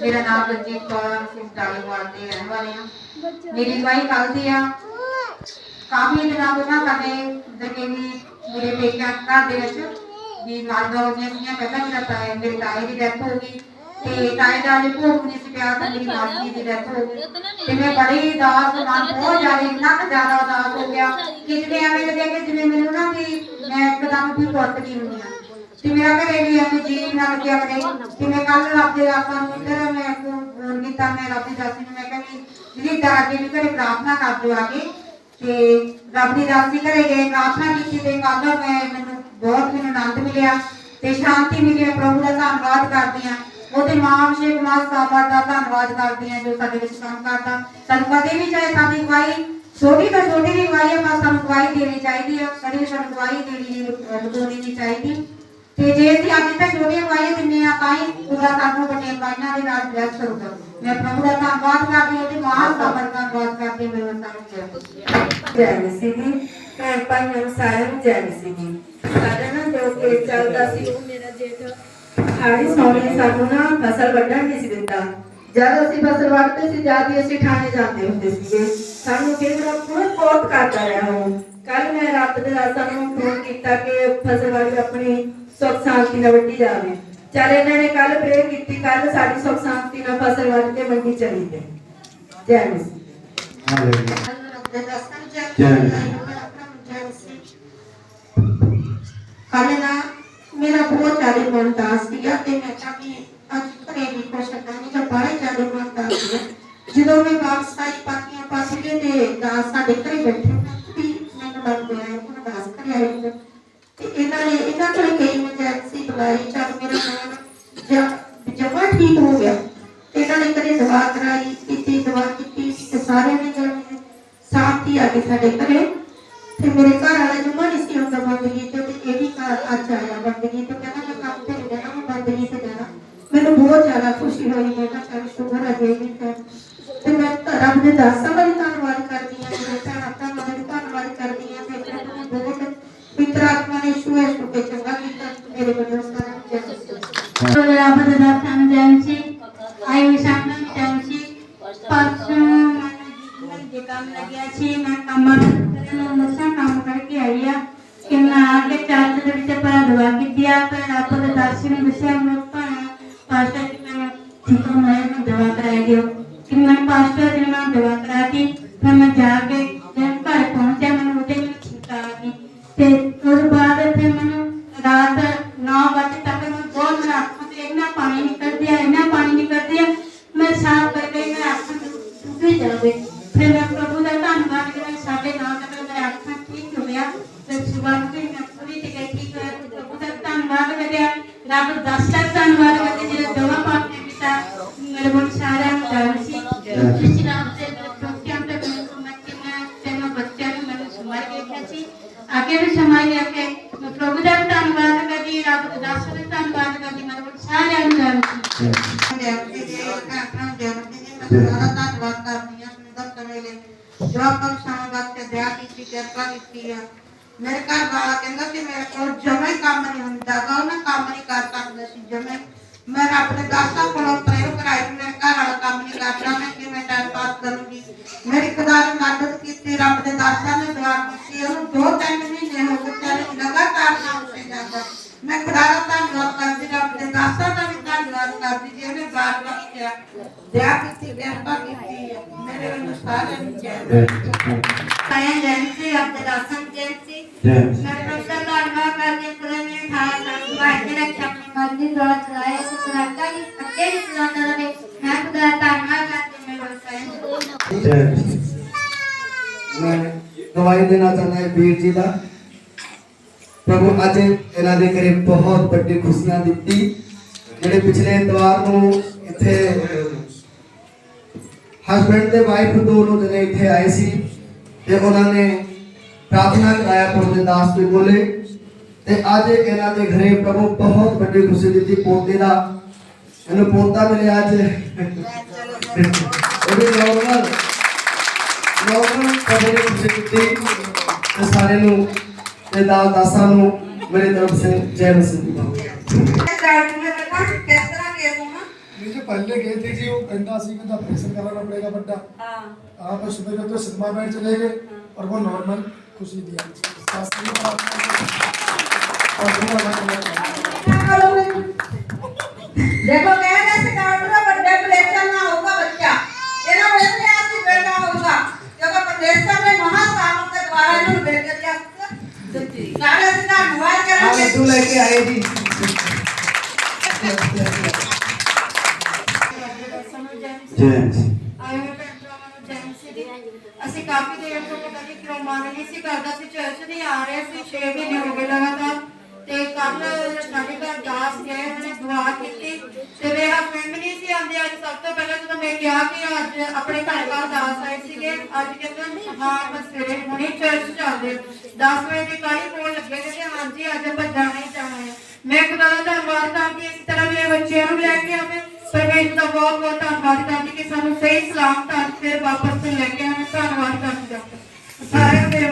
ਮੇਰਾ ਨਾਮ ਰਣਜੀਤ ਕੌਰ ਸਿੰਘ ਢਾਲੀਵਾਲ ਦੇ ਰਹਿਣ ਵਾਲੇ ਹਾਂ। ਮੇਰੀ ਦਵਾਈ ਕੱਲ ਦੀ ਆ। ਕਾਫੀ ਦਿਨਾਂ ਤੋਂ ਨਾ ਸਾਡੇ ਜਿਹੜੇ ਵੀ ਮੇਰੇ ਪੇਕਿਆਂ ਘਰ ਦੇ ਵਿੱਚ ਵੀ ਮਾਰਗਾ ਹੋਈਆਂ ਸੀਗੀਆਂ। ਪਹਿਲਾਂ ਮੇਰਾ ਤਾਏ ਮੇਰੇ ਤਾਏ ਦੀ ਡੈਥ ਹੋ ਗਈ। ਤੇ ਤਾਏ ਦਾ ਭੋਗ ਨਹੀਂ ਸੀ ਪਿਆ ਤਾਂ ਮੇਰੀ ਮਾਸੀ ਦੀ ਡੈਥ ਹੋ ਗਈ। ਤੇ ਮੈਂ ਬੜੀ ਦਾਸ ਮਨ ਬਹੁਤ ਜ਼ਿਆਦਾ ਇੰਨਾ ਕੁ ਜ਼ਿਆਦਾ ਉਦਾਸ ਹੋ ਗਿਆ। ਕਿ ਜਿਵੇਂ ਐਵੇਂ ਲੱਗਿਆ ਕਿ ਜਿਵੇਂ ਮੈਨੂੰ ਨਾ ਵੀ ਮੈਂ ਇੱਕਦਮ ਵੀ ਟੁੱਟ ਗਈ ਹੁੰਦੀ ਆ ਤੇ ਮੇਰਾ ਘਰੇ ਵੀ ਐਵੇਂ ਜੀ ਨਾ ਲੱਗਿਆ ਕਰੇ। ਕਿ ਮੈਂ ਕੱਲ ਰੱਬ ਦੇ ਆਪਾਂ ਨੂੰ ਇੱਧਰ ਮੈਂ ਫੋਨ ਕੀਤਾ ਮੈਂ ਰੱਬ ਦੀ ਦਾਸੀ ਨੂੰ ਮੈਂ ਕਿਹਾ ਵੀ ਜਿਹੜੀ ਦਾਦੀ ਵੀ ਘਰੇ ਪ੍ਰਾਰਥਨਾ ਕਰ ਦਿਓ ਆ ਕੇ। ਤੇ ਰੱਬ ਦੀ ਦਾਸੀ ਘਰੇ ਗਏ ਪ੍ਰਾਰਥਨਾ ਕੀਤੀ ਤੇ ਕੱਲ ਮੈਂ ਮੈਨੂੰ ਬਹੁਤ ਮੈਨੂੰ ਆਨੰਦ ਮਿਲਿਆ ਤੇ ਸ਼ਾਂਤੀ ਮਿਲੀ ਪ੍ਰਭੂ ਦਾ ਧੰਨਵਾਦ ਕਰਦੀ ਹਾਂ। ਉਹਦੇ ਮਾਂ ਅਭਿਸ਼ੇਕ ਮਾਂ ਸਾਹਿਬਾ ਦਾ ਧੰਨਵਾਦ ਕਰਦੀ ਹਾਂ ਜੋ ਸਾਡੇ ਵਿੱਚ ਕੰਮ ਕਰਦਾ ਸਾਨੂੰ ਕਦੇ ਵੀ ਚਾਹੇ ਸਾਡੀ ਗਵਾਹੀ ਛੋਟੀ ਤੋਂ ਛੋਟੀ ਵੀ ਗਵਾਹੀ ਆਪਾਂ ਸਾਨੂੰ ਗਵਾਹੀ ਦੇਣੀ ਚਾਹੀਦੀ ਹੈ ਕਦੇ ਵੀ ਸਾਨੂੰ ਗਵਾਹੀ ਦੇਣੀ ਲਗਾਉਣੀ ਨਹੀਂ ਚਾਹੀਦੀ ਤੇ ਜੇ ਅਸੀਂ ਅੱਜ ਤੱਕ ਛੋਟੀਆਂ ਗਵਾਹੀਆਂ ਦਿੰਦੇ ਆ ਤਾਂ ਹੀ ਖੁਦਾ ਸਾਨੂੰ ਵੱਡੀਆਂ ਗਵਾਹੀਆਂ ਦੇ ਨਾਲ ਬਲੈਸ ਕਰੂਗਾ ਮੈਂ ਪ੍ਰਭੂ ਦਾ ਧੰਨਵਾਦ ਕਰਦੀ ਹਾਂ ਤੇ ਮਹਾਨ ਸਾਹਿਬਾ ਦਾ ਧੰਨਵਾਦ ਕਰਦੀ ਹਾਂ ਮੇਰੇ ਸਾਹਮਣੇ ਜੈ ਮਸੀਹ ਜੀ ਭੈਣ ਭਾਈਆਂ ਨੂੰ ਸਾਰਿਆਂ ਨੂੰ ਜੈ ਮਸੀਹ ਜੀ ਸਾਡਾ ਨਾ ਜੋ ਕਿ ਚੱਲਦਾ ਸੀ ਉਹ ਮੇਰਾ ਜੇਠ ਹਾੜੀ ਸੌਣੀ ਸਾਨੂੰ ਨਾ ਫਸਲ ਵੱਢਣ ਨਹੀਂ ਸੀ ਦਿੰਦਾ ਜਦ ਅਸੀਂ ਫਸਲ ਵੱਢਦੇ ਸੀ ਜਦ ਹੀ ਅਸੀਂ ਠਾਣੇ ਜਾਂਦੇ ਹੁੰਦੇ ਸੀਗੇ ਸਾਨੂੰ ਫਿਰ ਬਹੁਤ ਬਹੁਤ ਕਰਦਾ ਰਿਹਾ ਉਹ ਕੱਲ ਮੈਂ ਰੱਬ ਦੇ ਰਾਸਾਂ ਨੂੰ ਫੋਨ ਕੀਤਾ ਕਿ ਫਸਲ ਵਾਲੀ ਆਪਣੀ ਸੁੱਖ ਸ਼ਾਂਤੀ ਨਾਲ ਵੱਢੀ ਜਾਵੇ ਚੱਲ ਇਹਨਾਂ ਨੇ ਕੱਲ ਪ੍ਰੇ ਕੀਤੀ ਕੱਲ ਸਾਡੀ ਸੁੱਖ ਸ਼ਾਂਤੀ ਨਾਲ ਫਸਲ ਵੱਢ ਕੇ ਮੰਡੀ ਚਲੀ ਗਈ ਜੈ ਮਸੀਹ ਹਾਲੇਲੂਇਆ ਕੱਲ ਨਾ ਮੇਰਾ ਬਹੁਤ ਜ਼ਿਆਦਾ ਮਨ ਦਾਸ ਸੀਗਾ ਤੇ ਮੈਂ ਕਿਹਾ ਵੀ ਅੱਜ ਘਰੇ ਵੀ ਕੁਛ ਕਰਨਾ ਨਹੀਂ ਤਾਂ ਬੜਾ ਹੀ ਜ਼ਿਆਦਾ ਮਨ ਦਾਸ ਸੀਗਾ ਜਦੋਂ ਮੈਂ ਵਾਪਸ ਆਈ ਪਾਤੀਆਂ ਪਾਸ ਕੇ ਤੇ ਦਾਸ ਸਾਡੇ ਘਰੇ ਬੈਠੇ ਵੀ ਮੈਨੂੰ ਲੱਗ ਗਿਆ ਇਹ ਹੁਣ ਦਾਸ ਘਰੇ ਆਏ ਹੋਏ ਨੇ। ਤੇ ਇਹਨਾਂ ਨੇ, ਇਹਨਾਂ ਕੋਲ ਗਈ ਮੈਂ ਜੈਕਸੀ ਬੁਲਾਈ, ਚੱਲ ਮੇਰਾ ਮਨ ਜਮਾ ਠੀਕ ਹੋ ਗਿਆ। ਤੇ ਇਹਨਾਂ ਨੇ ਕਦੇ ਦਵਾ ਕਰਾਈ, ਕੀਤੀ, ਦਵਾ ਕੀਤੀ ਤੇ ਸਾਰਿਆਂ ਨੇ ਜਦ ਸਾਥੀ ਆ ਕੇ ਸਾਡੇ ਘਰੇ। ਤੇ ਮੇਰੇ ਘਰ ਵਾਲਾ ਜਮਾ ਨਹੀਂ ਸੀ ਹੁੰਦਾ ਬੰਦਗੀ ਮੈਨੂੰ ਬਹੁਤ ਜ਼ਿਆਦਾ ਖੁਸ਼ੀ ਹੋਈ ਮੈਂ ਕਿਹਾ ਸ਼ੁਕਰ ਹੈ। ਜੀ ਤੇ ਮੈਂ ਰੱਬ ਦੇ ਦਾਸਾਂ ਦਾ ਵੀ ਧੰਨਵਾਦ ਕਰਦੀ ਹਾਂ, ਮੇਰੇ ਭੈਣਾਂ ਭਰਾਵਾਂ ਦਾ ਵੀ ਧੰਨਵਾਦ ਕਰਦੀ ਹਾਂ ਤੇ ਪ੍ਰਭੂ ਬਹੁਤ ਪਿਤਰ ਆਤਮਾ ਨੇ ਸ਼ੂਏ ਸ਼ੂ ਕੇ ਚੰਗਾ ਕੀਤਾ, ਮੇਰੇ ਵੱਲੋਂ ਸਾਰਿਆਂ ਜੈ ਮਸੀਹ ਰੱਬ ਦੇ ਦਾਤਾਂ ਨੂੰ ਜੈ ਮਸੀਹ ਆਈ ਵੀ ਸਾਹਮਣੇ ਜੈ ਮਸੀਹ ਪਰਸੋਂ ਮੈਨੂੰ ਜੇ ਕੰਮ ਲੱਗਿਆ ਸੀ, ਮੈਂ ਕੰਮ ਕਰਨ ਨੂੰ ਕੰਮ ਕਰਕੇ ਆਈ ਆ ਕਿ ਮੈਂ ਆ ਕੇ ਚਰਚ ਦੇ ਵਿੱਚ ਪਰ ਦੁਆ ਕੀਤੀ ਆ ਪਰ ਰੱਬ ਦੇ ਦਾਸੀ ਨੇ ਦੱਸਿਆ ਫਿਰ ਮੈਂ ਜਾ ਕੇ ਜਦ ਘਰ ਪਹੁੰਚਿਆ, ਮੈਨੂੰ ਉਹਦੇ ਵਿੱਚ ਠੀਕ ਆ ਗਈ ਤੇ ਉਸ ਬਾਅਦ ਫਿਰ ਮੈਨੂੰ ਰਾਤ 9 ਵਜੇ ਤੱਕ ਮੈਂ ਬਹੁਤ ਮੇਰਾ ਅੱਖਾਂ ਤੇ ਇੰਨਾ ਪਾਣੀ ਨਿਕਲਦੀ ਆ, ਇੰਨਾ ਪਾਣੀ ਨਿਕਲਦੀ ਆ, ਮੈਂ ਸਾਹ ਕਰਕੇ ਮੇਰਾ ਅੱਖਾਂ ਡੁੱਬੀ ਜਾਵੇ ਫਿਰ ਮੈਂ ਪ੍ਰਭੂ ਦਾ ਧੰਨਵਾਦ ਕਰਾਂ, ਸਾਡੇ ਨਾਲ ਤੱਕ ਮੇਰਾ ਅੱਖਾਂ ਠੀਕ ਹੋ ਗਿਆ। ਤੇ ਸਵੇਰ ਨੂੰ ਮੈਂ ਪੂਰੀ ਤੇ ਠੀਕ ਹੋਇਆ ਪ੍ਰਭੂ ਦਾ ਧੰਨਵਾਦ ਕਰਿਆ। ਰੱਬ ਦਾ ਸੱਚ ਧੰਨਵਾਦ ਕਰਦੇ ਜਿਹੜਾ ਦਵਾ ਪਾਪ ਨੇ ਕੀਤਾ ਮੇਰੇ ਕੋਲ ਸਾਰਿਆਂ ਨੂੰ ਸੀ। ਜਿਸ ਰਾਤ ਅੱਗੇ ਵੀ ਸਮਾਂ ਲੈ ਕੇ। ਮੈਂ ਪ੍ਰਭੂ ਦਾ ਧੰਨਵਾਦ ਕਰਦੀ ਰੱਬ ਦਾ ਦਾਸ ਦਾ ਧੰਨਵਾਦ ਕਰਦੀ ਕੋਲ ਸਾਰਿਆਂ ਨੂੰ ਜਾਣ ਸੀ ਜੈਮਤੀ ਜੀ ਆਪਣਾ ਜੈਮਤੀ ਜੀ ਮੈਂ ਤੁਹਾਡਾ ਧੰਨਵਾਦ ਕਰਦੀ ਹਾਂ ਸੁੰਦਰ ਸਮੇਂ ਲਈ ਜੋ ਆਪਾਂ ਨੂੰ ਸਾਨੂੰ ਵਾਸਤੇ ਦਇਆ ਕੀਤੀ ਕਿਰਪਾ ਕੀਤੀ ਆ। ਮੇਰੇ ਘਰ ਵਾਲਾ ਕਹਿੰਦਾ ਕਿ ਮੇਰੇ ਕੋਲ ਜਮੇ ਕੰਮ ਨਹੀਂ ਹੁੰਦਾ ਗਾ ਮੈਂ ਕੰਮ ਨਹੀਂ ਕਰ ਸਕਦਾ ਸੀ ਜਮੇ। ਮੈਂ ਦੇ ਦਾਸਾਂ ਕੋਲੋਂ ਪ੍ਰੇਰ ਕਰਾਈ ਮੇਰੇ ਘਰ ਵਾਲਾ ਕੰਮ ਨਹੀਂ ਕਰਦਾ ਮੈਂ ਕਿਵੇਂ ਟਾਈਮ ਪਾਸ ਕਰੂੰਗੀ? ਮੇਰੀ ਖੁਦਾ ਨੇ ਮਦਦ ਕੀਤੀ ਰੱਬ ਦੇ ਦਾਸਾਂ ਨੇ ਦੁਆ ਕੀਤੀ ਉਹਨੂੰ ਦੋ ਤਿੰਨ ਮਹੀਨੇ ਹੋ ਗਏ ਤੇ ਲਗਾਤਾਰ ਨਾ ਉਸੇ ਜਾਂਦਾ। ਮੈਂ ਖੁਦਾ ਦਾ ਧੰਨਵਾਦ ਕਰਦੀ ਰੱਬ ਦੇ ਦਾਸਾਂ ਦਾ ਵੀ ਧੰਨਵਾਦ ਕਰਦੀ ਜੀ ਉਹਨੇ ਬਾਰ ਬਖਸ਼ਿਆ ਦਇਆ ਕੀਤੀ ਕਿਰਪਾ ਕੀਤੀ। ਮੇਰੇ ਵੱਲੋਂ ਸਾਰਿਆਂ ਨੂੰ ਜੈ ਆਇਆ ਜੈਨਸੀ ਆਪਣੇ ਦਾਸਾਂ ਜੈਨਸੀ ਮੈਂ ਪ੍ਰਭੂ ਦਾ ਧੰਨਵਾਦ ਕਰਦੀ ਖੁਦਾ ਨੇ ਠਾਇਆ ਦੁਆਰਾ ਚਲਾਇਆ ਇਸ ਤਰ੍ਹਾਂ ਹੀ ਅੱਗੇ ਵੀ ਚਲਾਉਂਦਾ ਰਹੇ ਮੈਂ ਖੁਦਾ ਦਾ ਧੰਨਵਾਦ ਕਰਦੀ ਮੇਰੇ ਵੱਲ ਮੈਂ ਗਵਾਹੀ ਦੇਣਾ ਚਾਹੁੰਦਾ ਹਾਂ ਵੀਰ ਜੀ ਦਾ। ਪ੍ਰਭੂ, ਅੱਜ ਇਹਨਾਂ ਦੇ ਘਰੇ ਬਹੁਤ ਵੱਡੀ ਖੁਸ਼ੀਆਂ ਦਿੱਤੀ। ਜਿਹੜੇ ਪਿਛਲੇ ਐਤਵਾਰ ਨੂੰ ਇੱਥੇ ਹਸਬੰਡ ਤੇ ਵਾਈਫ ਦੋਨੋਂ ਜਣੇ ਇੱਥੇ ਆਏ ਸੀ, ਤੇ ਉਹਨਾਂ ਨੇ ਪ੍ਰਾਰਥਨਾ ਕਰਾਇਆ, ਪ੍ਰਭੂ ਦੇ ਦਾਸ ਦੇ ਬੋਲੇ। ਤੇ ਅੱਜ ਇਹਨਾਂ ਦੇ ਘਰੇ ਪ੍ਰਭੂ ਬਹੁਤ ਵੱਡੀ ਖੁਸ਼ੀ ਦਿੱਤੀ ਪੋਤੇ ਦਾ ਇਹਨੂੰ ਪੋਤਾ ਮਿਲਿਆ ਅੱਜ ਉਹਦੇ ਨੌਰਮਲ ਨੌਰਮਲ ਪ੍ਰਭੂ ਨੇ ਖੁਸ਼ੀ ਦਿੱਤੀ ਤੇ ਸਾਰੇ ਨੂੰ ਤੇ ਦਾਸ ਦਾਸਾਂ ਨੂੰ ਮੇਰੀ ਤਰਫ ਸੇ ਜੈ ਮਸੀਹ ਡਾਕਟਰ ਨੇ ਬਤਾ ਕਿਸ ਤਰ੍ਹਾਂ ਕੇਸ ਹੋਣਾ ये जो पहले गए थे जी वो कहता सी कहता ऑपरेशन कराना पड़ेगा बड्डा ਹਾਂ आप सुबह जो तो सिनेमा में चले गए और वो नॉर्मल खुशी दिया शास्त्रीय प्रार्थना और दूसरा मैं ਦੇਖੋ ਕਹਿ ਰਹੇ ਸੀ ਡਾਕਟਰ ਦਾ ਵੱਡੇ ਆਪਰੇਸ਼ਨ ਨਾ ਹੋਊਗਾ ਬੱਚਾ ਇਹਨਾਂ ਨੂੰ ਇਹਨੇ ਆਸੀ ਬੇਟਾ ਹੋਊਗਾ ਜਦੋਂ ਪਰਮੇਸ਼ਰ ਨੇ ਮਹਾ ਸਾਮਰ ਦੇ ਦੁਆਰਾ ਇਹਨੂੰ ਬੇਟਾ ਦਿਆ ਸਾਰੇ ਅਸੀਂ ਧੰਨਵਾਦ ਆ ਕਰਾਂਗੇ ਲੱਡੂ ਲੈ ਕੇ ਆਏ ਜੀ ਜੈ ਮਸੀਹ ਆਏ ਹੋਏ ਭੈਣ ਭਰਾਵਾਂ ਨੂੰ ਜੈ ਮਸੀਹ ਦੀ। ਅਸੀਂ ਕਾਫੀ ਦੇਰ ਤੋਂ ਪਤਾ ਨਹੀਂ ਕਿਉਂ ਮਨ ਨਹੀਂ ਸੀ ਕਰਦਾ ਸੀ ਚਰਚ ਨਹੀਂ ਆ ਰਹੇ ਸੀ 6 ਮਹੀਨੇ ਹੋ ਗਏ ਲਗਾਤਾਰ ਤੇ ਕੱਲ ਸਾਡੇ ਘਰ ਦਾਸ ਗਏ, ਉਹਨੇ ਦੁਆ ਕੀਤੀ। ਤੇ ਮੇਰੇ ਹਸਬੰਡ ਨਹੀਂ ਸੀ ਆਂਦੇ ਅੱਜ, ਸਭ ਤੋਂ ਪਹਿਲਾਂ ਜਦੋਂ ਮੈਂ ਕਿਹਾ ਕਿ ਅੱਜ ਆਪਣੇ ਘਰ ਬਾਹਰ ਦਾਸ ਆਏ ਸੀਗੇ, ਅੱਜ ਕਹਿੰਦੇ ਹਾਂ ਬਸ ਸਵੇਰੇ ਹੁਣੇ ਚਰਚ ਜਾਂਦੇ 10 ਵਜੇ ਦੀ ਕਾਲੀ ਕੋਲ ਲੱਗੇ ਨੇ ਕਿ ਹਾਂਜੀ, ਅੱਜ ਆਪਾਂ ਜਾਣਾ ਹੀ ਜਾਣਾ ਹੈ। ਮੈਂ ਖੁਦਾ ਦਾ ਧੰਨਵਾਦ ਕਰਦੀ ਇਸ ਤਰ੍ਹਾਂ ਮੇਰੇ ਬੱਚਿਆਂ ਨੂੰ ਲੈ ਕੇ ਆਵੇ। ਪਰਮੇਸ਼ਰ ਦਾ ਬਹੁਤ ਬਹੁਤ ਧੰਨਵਾਦ ਕਰਦੀ ਕਿ ਸਾਨੂੰ ਸਹੀ ਸਲਾਮਤ ਅੱਜ ਫਿਰ ਵਾਪਸ ਲੈ ਕੇ ਆਵੇ ਧੰਨਵਾਦ ਕਰਦੀ ਡਾਕਟਰ ਸਾਰੇ ਮੇਰੇ